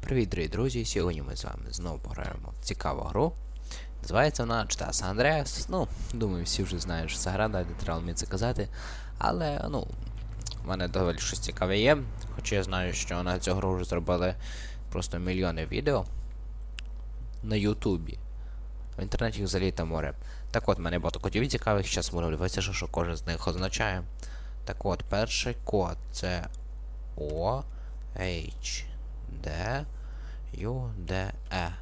Привіт, дорогі друзі! Сьогодні ми з вами знову пограємо в цікаву гру. Називається вона Чтас Андреас. Ну, думаю, всі вже знають, що це гра, дайте треба мені це казати. Але, ну, в мене доволі щось цікаве є. Хоча я знаю, що на цю гру вже зробили просто мільйони відео на Ютубі. В інтернеті взагалі там море. Так от, в мене багато кодів цікавих, зараз буду дивитися, що, кожен з них означає. Так от, перший код це О, H, Д, Ю, Д, Е.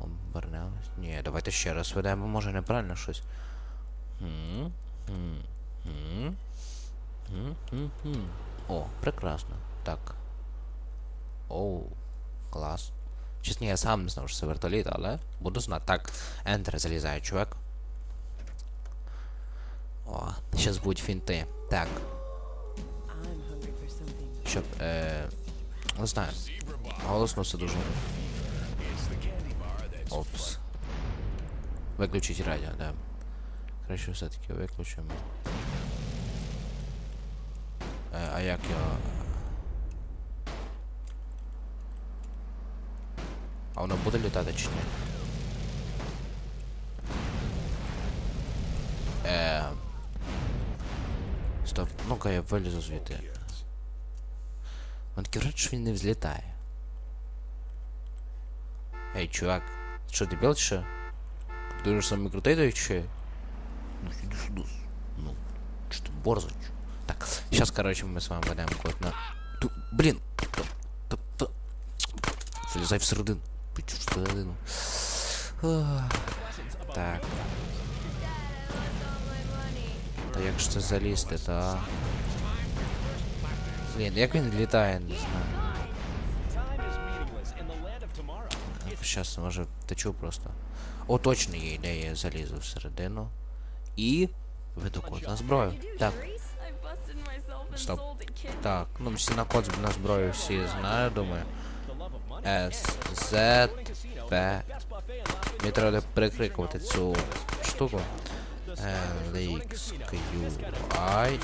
Обернемось. Ні, давайте ще раз ведемо, може неправильно щось. О, прекрасно. Так. Оу, клас. Чесно, я сам не знав, що це вертоліт, але буду знати. Так, Enter залізає, чувак. О, зараз будуть фінти. Так, щоб, е, не знаю. Голосно все дуже. Опс. Виключить радіо, да. Краще все-таки виключимо. Е, а як його. А воно буде літати чи ні? Е. Стоп, ну-ка я вилізу звідти. Он таке враження, що він не взлітає. Ей, чувак, ти що, дебіл чи що? Ти ж самий крутий той чи? що? Ну, іди сюди. Ну, що ти борзач? Так, сейчас, короче, мы с вами ведемо код на... Ту, блін! Та, та, та. Залізай всередину. Пічу всередину. Ах, Так. Та як ж це залізти, та? Блін, як він літає, не знаю. Щас, може, втечу просто. О, точно є ідея, я залізу всередину. І. Веду код на зброю. Так, Стоп. так, ну на код на зброю всі знають, думаю. С, Z, P. Мені треба прикрикувати цю штуку. L, X, Q, I.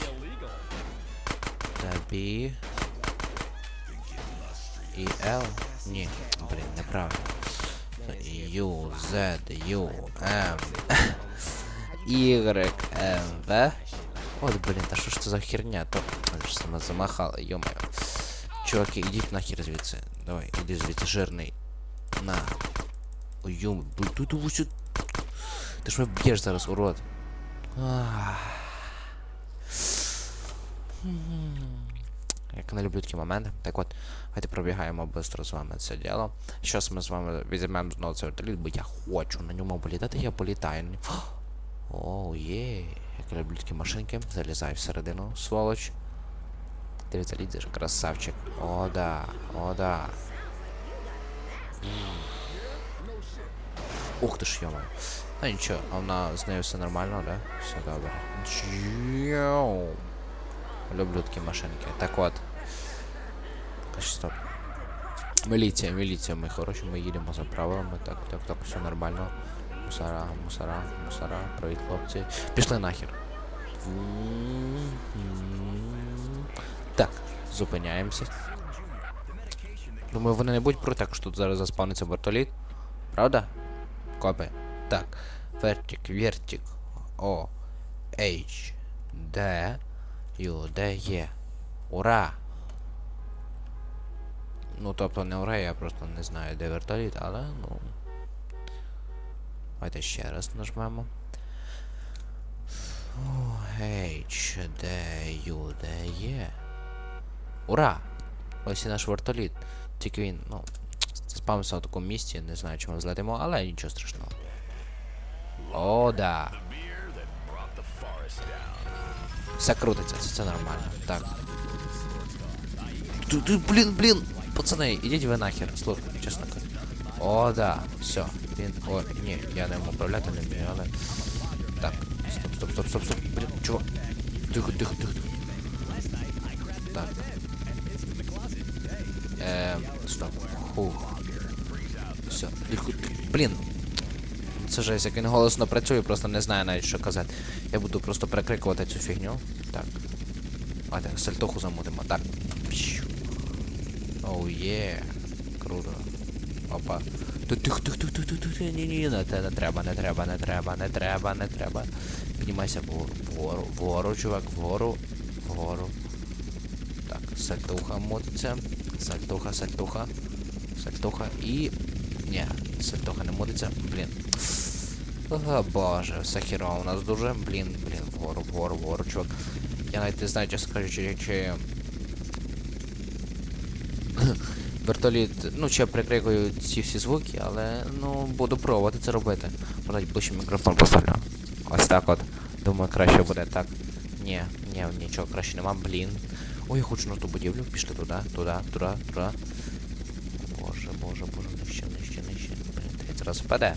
Та B. І L. Ні, блін, неправильно. U, Z, U, M. Y, M, V. От, блін, та що ж це за херня? То Вона ж сама замахала, йомаю. Чуваки, ідіть нахер звідси. Давай, іди звідси, жирний. На. Ой, йом, блін, тут ось. Ти ж мене б'єш зараз, урод. Ах. Як не люблю такі моменти. Так от, давайте пробігаємо швидко з вами це діло. Щас ми з вами візьмемо знову цей вертоліт, бо я хочу на ньому політати, я політаю. на ньому. О, є. Як люблю такі машинки. Залізай всередину, сволоч. Ти лізеш, красавчик. О, да, о, да. Ух ти ж, йома. Ну нічого, а вона з нею все нормально, да? Все добре. Чіу. Люблю такі машинки. Так от. Стоп. Міліція, міліція, ми хороші, ми їдемо за правилами. Так, так, так, все нормально. Мусора, мусора, мусора, привіт, хлопці. Пішли нахер. Так, зупиняємося. Думаю, вони не будуть проти, якщо тут зараз заспавниться вертоліт. Правда? Копи. Так. Вертик, вертик. О. H. Д. Ю, Д, Є. Ура! Ну, тобто не ура, я просто не знаю, де вертоліт, але ну. Давайте ще раз нажмемо. H, D, U, D, Є. Ура! Ось і наш вертоліт. Тільки він, ну, спавився в такому місці, не знаю, чому злетимо, але нічого страшного. О, да. Все крутиться, це, це нормально. Так. Ти, ти, блін, блін! Пацани, ідіть ви нахер, слухай, чесно кажу. О, да, все. Він. О, ні, я не можу управляти не вмію, але. Так. Стоп, стоп, стоп, стоп, стоп. Блін, чого? Тихо, тихо, тихо. тихо. Так. Ем, стоп. Хух. Все, тихо, тихо. Блін. Це жесть, як він голосно працює, просто не знаю навіть що казати. Я буду просто перекрикувати цю фігню. Так. Давайте, сальтоху замутимо. Так. Оу є. Круто. Опа. Тих, тих, тих, тих, тих, ні, ні, не, не треба, не треба, не треба, не треба, не треба. Піднімайся вгору, вгору, вгору, чувак, вгору, вгору. Так, сальтуха мотиться. Сальтуха, сальтуха. Сальтуха і. Ні, сальтуха не мотиться. Блін. О, боже, все хірово у нас дуже. Блін, блін, вгору, вгору, вгору, чувак. Я навіть не знаю, чесно кажучи, чи. Вертоліт, ну я прикрикую ці всі звуки, але ну буду пробувати це робити. Може ближче мікрофон поставлю. Ось так от. Думаю, краще буде так. Ні, ні, нічого краще нема, блін. Ой, я хочу на ту будівлю, пішли туди, туди, туди, туди. Боже, боже, боже, нижче, нижче, нижче. Блін, зараз впаде.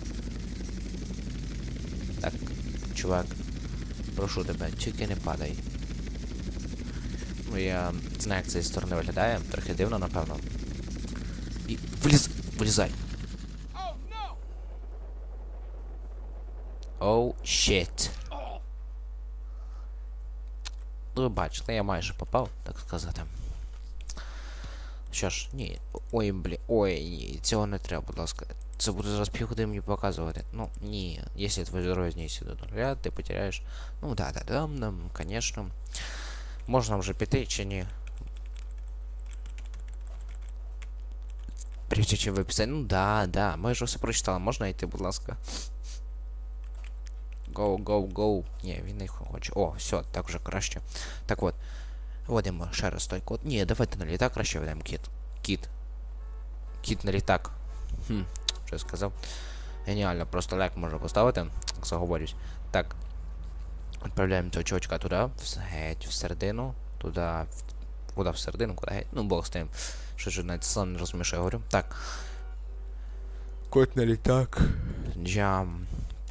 Чувак, прошу тебе, тільки не падай. Ну я знаю, як це зі сторони виглядає, трохи дивно, напевно. І виліз, вилізай. Оу, щит. Ну, ви бачите, я майже попав, так сказати. Що ж, ні. Ой, блі. Ой, ні, цього не треба, будь ласка. Це буде зараз півгодини мені показувати. Ну, ні. Если твое здоровье снизится до нуля, ты потеряешь. Ну да, да, да, да, конечно. Можна вже піти чи ні? Прежде чим виписати. Ну да, да. Ми вже все прочитали. Можна йти, будь ласка. Go, go, go. Ні, він не хоче. О, все, так вже краще. Так от. Вводимо ще раз той код. Ні, давайте на літак краще ведемо кіт. Кіт. Кіт на літак. Хм, Що я сказав? Геніально, просто лайк можна поставити, як заговорюсь. Так. Відправляємо цього чувачка туди, в- геть всередину, туди, в- куди всередину, куди геть. Ну, бог з тим. Що ж навіть сам не розумію, що я говорю. Так. Код на літак. Джам.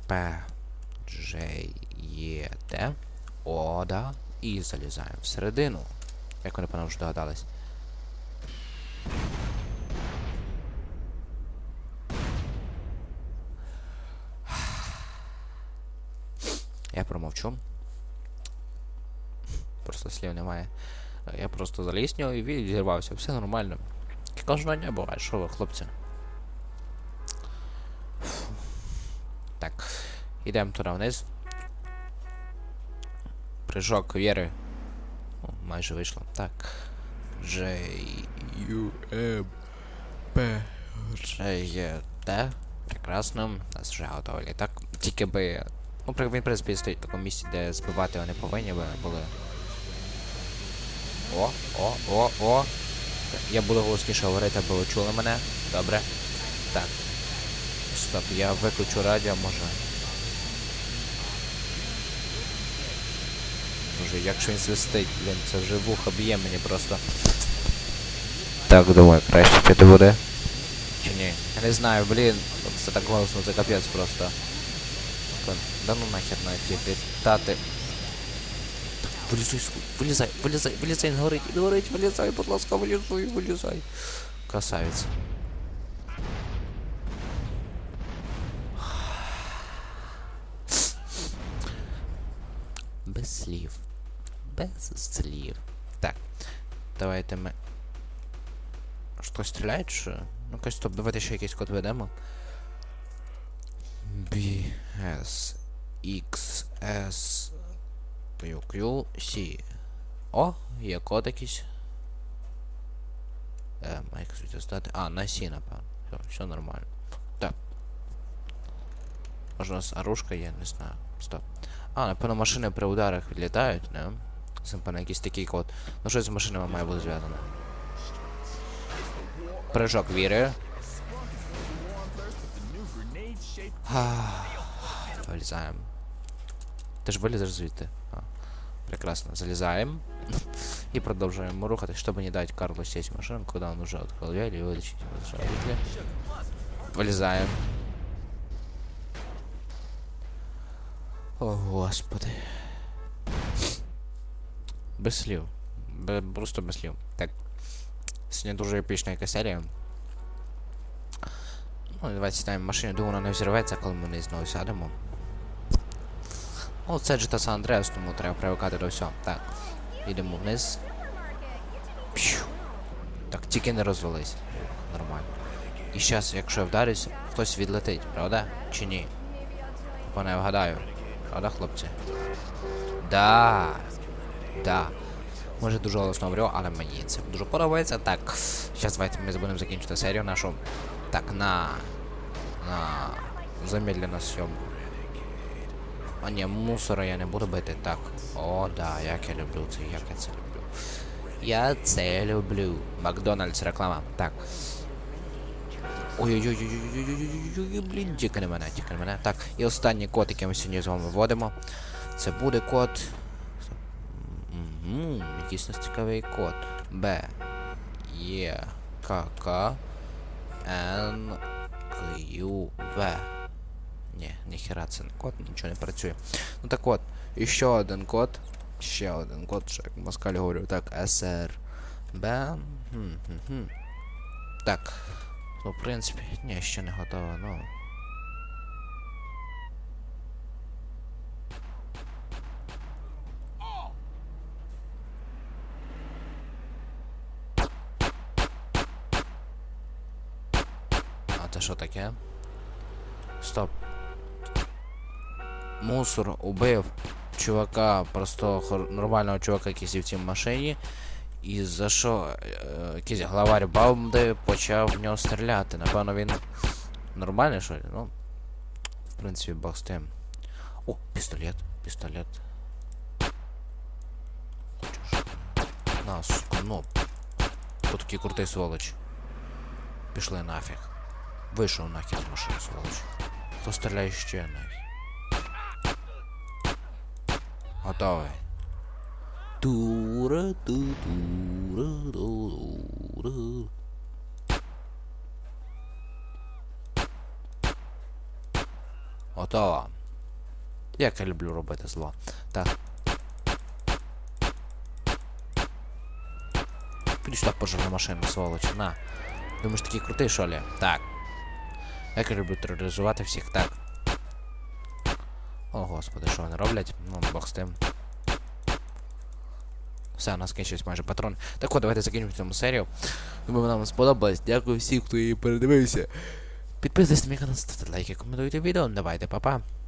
П. Дж. Є. Т. О, да. І залізаємо всередину. Як вони певно вже догадались. Я промовчу. Просто слів немає. Я просто заліз нього і відірвався. Все нормально. Кожного дня буває, що ви, хлопці. Так. Йдемо туди вниз. Прыжок віри. О, майже вийшло. Так. J U M P J T. Прекрасно. У нас вже готовий літак. Тільки би. Ну, при- він, в принципі, стоїть в такому місці, де збивати вони повинні були. О, о, о, о. Я буду голосніше говорити, аби ви чули мене. Добре. Так. Стоп, я виключу радіо, може. Боже, якщо він свистить, блін, це вже вуха б'є мені просто. Так, думаю, краще піти буде. Чи ні? Я не знаю, блін. Це так голосно, це капець просто. Да ну нахер навіть літати. Вилізай, ску- вилізай, вилізай, вилізай, не горить, не горить, вилізай, будь ласка, вилізай, вилізай. Красавець. Без слів. Без слів. Так. Давайте ми. Хтось стріляє чи? що? Ну якось стоп, давайте ще якийсь код ведемо. B S X S C. О, є код якийсь. Ем, а як? А, на Сі, напевно. Все, нормально. Так. Може у нас оружка є, не знаю. Стоп. А, напевно, машини при ударах відлітають, не? Це, якийсь такий код. Ну щось з машинами має бути зв'язано. Прыжок віри. Вилізаємо. Ти ж вилізеш звідти. А, прекрасно. Залезаем. И продолжаем рухать, чтобы не дать Карлу сесть в машину, куда он уже открыл дверь и вылечить водителя. Вылезаем. О, господи. Без слів. Бе- просто без слів. Так. Сьогодні дуже епічна якась серія. Ну, давайте сідаємо в машину, думаю, вона не взірветься, коли ми не знову сядемо. О, це GTA San Andreas, тому треба привикати до всього. Так. Йдемо вниз. Пшу. Так, тільки не розвались. Нормально. І зараз, якщо я вдарюсь, хтось відлетить, правда? Чи ні? Пане, я вгадаю. Правда, хлопці? Да. Да. Може дуже голосно говорю, але мені це дуже подобається. Так, зараз давайте ми будемо закінчити серію нашу. Так, на. На. Замедлена съемку. А ні, мусора я не буду бити. Так. О, да, як я люблю це, як я це люблю. Я це люблю. Макдональдс реклама. Так. Ой-ой-ой-ой-ой-ой-ой-ой-ой, блін, тільки не мене, тільки не мене. Так, і останній код, який ми сьогодні з вами вводимо. Це буде код. Угу, якийсь нас цікавий код. Б. Є. К. К. Н. Q. В. Ні, ніхера це не код, нічого не працює. Ну так от, і ще один код. Ще один код, що як москаль говорю. Так, хм. Так. Ну, в принципі, ні, ще не готово, ну. А це що таке? Стоп. Мусор убив чувака, просто нормального чувака, який сів в цій машині. І за що е, якийсь главарь Баумди почав в нього стріляти. Напевно, він нормальний, що ли? Ну, в принципі, бог з тим. О, пістолет, пістолет. Хочеш? На, сука, ну. Такий крутий сволоч? Пішли нафіг. Вийшов нахер з машини, сволоч. Хто стріляє ще нафіг? Готовий. Тура ту тура тура. Готово. Як я люблю робити зло. Так. Піди сюди пожарну машину, сволоч. На. Думаєш, такий крутий, що ли? Так. Як я люблю тероризувати всіх, так. О, господи, що вони роблять? Ну, бог з тим. Все, у нас кінчились майже патрони. Так от, давайте закінчимо цьому серію. Думаю, вона вам сподобалась. Дякую всім, хто її передивився. Підписуйтесь на мій канал, ставте лайки, коментуйте відео. Давайте, па-па.